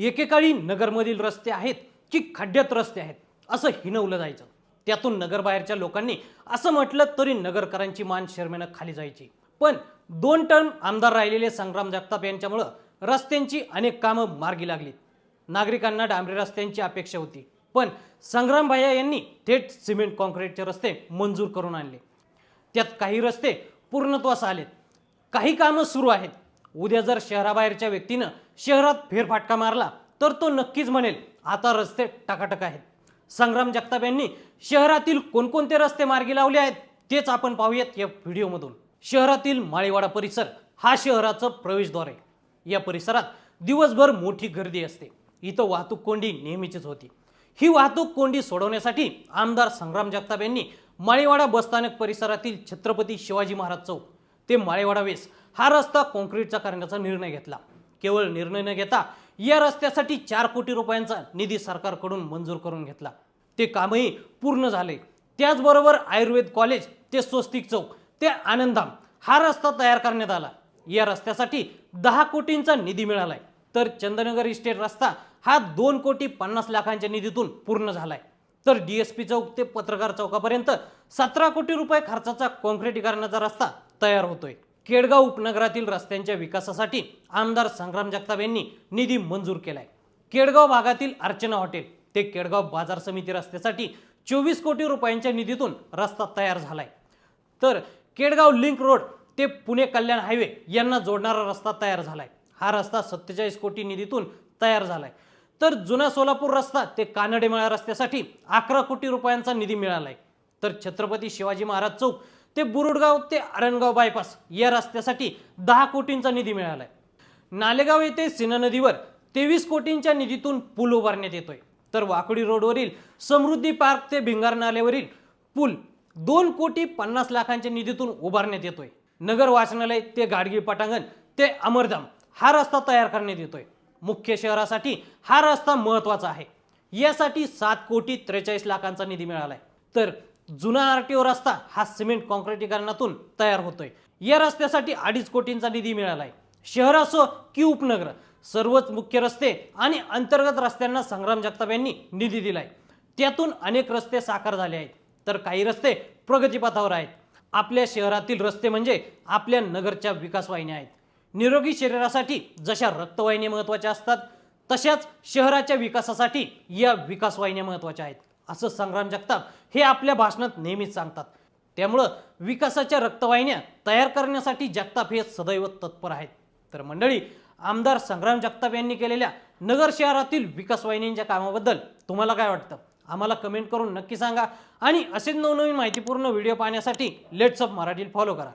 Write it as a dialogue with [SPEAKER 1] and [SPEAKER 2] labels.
[SPEAKER 1] एकेकाळी नगरमधील रस्ते आहेत की खड्ड्यात रस्ते आहेत असं हिनवलं जायचं. त्यातून नगरबाहेरच्या लोकांनी असं म्हटलं तरी नगरकरांची मान शर्मेनं खाली जायची. पण दोन टर्म आमदार राहिलेले संग्राम जगताप यांच्यामुळं रस्त्यांची अनेक कामं मार्गी लागलीत. नागरिकांना डांबरी रस्त्यांची अपेक्षा होती. पण संग्राम भाया यांनी थेट सिमेंट कॉन्क्रीटचे रस्ते मंजूर करून आणले. त्यात काही रस्ते पूर्णत्वास आलेत. काही कामं सुरू आहेत. उद्या जर शहराबाहेरच्या व्यक्तीनं शहरात फेरफाटका मारला तर तो नक्कीच म्हणेल आता रस्ते टकाटक आहेत. संग्राम जगताप यांनी शहरातील कोणकोणते रस्ते मार्गी लावले आहेत तेच आपण पाहूयात या व्हिडिओमधून. शहरातील माळीवाडा परिसर हा शहराचं प्रवेशद्वार आहे. या परिसरात दिवसभर मोठी गर्दी असते. इथं वाहतूक कोंडी नेहमीचीच होती. ही वाहतूक कोंडी सोडवण्यासाठी आमदार संग्राम जगताप यांनी माळीवाडा बसस्थानक परिसरातील छत्रपती शिवाजी महाराज चौक ते माळेवाडा वेस हा रस्ता कॉन्क्रीटचा करण्याचा निर्णय घेतला. केवळ निर्णय न घेता या रस्त्यासाठी चार कोटी रुपयांचा निधी सरकारकडून मंजूर करून घेतला. ते कामही पूर्ण झाले. त्याचबरोबर आयुर्वेद कॉलेज ते स्वस्तिक चौक ते आनंदाम हा रस्ता तयार करण्यात आला. या रस्त्यासाठी दहा कोटींचा निधी मिळालाय. तर चंदनगर इस्टेट रस्ता हा दोन कोटी पन्नास लाखांच्या निधीतून पूर्ण झालाय. तर डीएसपी चौक ते पत्रकार चौकापर्यंत सतरा कोटी रुपये खर्चाचा काँक्रिटीकरणाचा रस्ता तयार होतोय. केडगाव उपनगरातील रस्त्यांच्या विकासासाठी आमदार संग्राम जगताप यांनी निधी मंजूर केलाय. केडगाव भागातील अर्चना हॉटेल ते केडगाव बाजार समिती रस्त्यासाठी चोवीस कोटी रुपयांच्या निधीतून रस्ता तयार झालाय. तर केडगाव लिंक रोड ते पुणे कल्याण हायवे यांना जोडणारा रस्ता तयार झालाय. हा रस्ता सत्तेचाळीस कोटी निधीतून तयार झालाय. तर जुना सोलापूर रस्ता ते कानडेमाळा रस्त्यासाठी अकरा कोटी रुपयांचा निधी मिळालाय. तर छत्रपती शिवाजी महाराज चौक ते बुरुडगाव ते आरणगाव बायपास या रस्त्यासाठी दहा कोटींचा निधी मिळालाय. नालेगाव येथे सिना नदीवर तेवीस कोटींच्या निधीतून पूल उभारण्यात येतोय. तर वाकोडी रोडवरील समृद्धी पार्क ते भिंगार नालेवरील पूल दोन कोटी पन्नास लाखांच्या निधीतून उभारण्यात येतोय. नगर वाचनालय ते गाडगी पटांगण ते अमरधाम हा रस्ता तयार करण्यात येतोय. मुख्य शहरासाठी हा रस्ता महत्त्वाचा आहे. यासाठी सात कोटी त्रेचाळीस लाखांचा निधी मिळाला आहे तर जुना आरटीओ रस्ता हा सिमेंट कॉन्क्रिटीकरणातून तयार होतोय. या रस्त्यासाठी अडीच कोटींचा निधी मिळालाय. शहर असो की उपनगर सर्वच मुख्य रस्ते आणि अंतर्गत रस्त्यांना संग्राम जगताप यांनी निधी दिलाय. त्यातून अनेक रस्ते साकार झाले आहेत. तर काही रस्ते प्रगतीपथावर आहेत. आपल्या शहरातील रस्ते म्हणजे आपल्या नगरच्या विकास वाहिन्या आहेत. निरोगी शरीरासाठी जशा रक्तवाहिन्या महत्त्वाच्या असतात तशाच शहराच्या विकासासाठी या विकास वाहिन्या महत्त्वाच्या आहेत. असं संग्राम जगताप हे आपल्या भाषणात नेहमीच सांगतात. त्यामुळं विकासाच्या रक्तवाहिन्या तयार करण्यासाठी जगताप हे सदैव तत्पर आहेत. तर मंडळी आमदार संग्राम जगताप यांनी केलेल्या नगर शहरातील विकास वाहिन्यांच्या कामाबद्दल तुम्हाला काय वाटतं? आम्हाला कमेंट करून नक्की सांगा आणि असेच नवनवीन माहितीपूर्ण व्हिडिओ पाहण्यासाठी लेट्सअप मराठी फॉलो करा.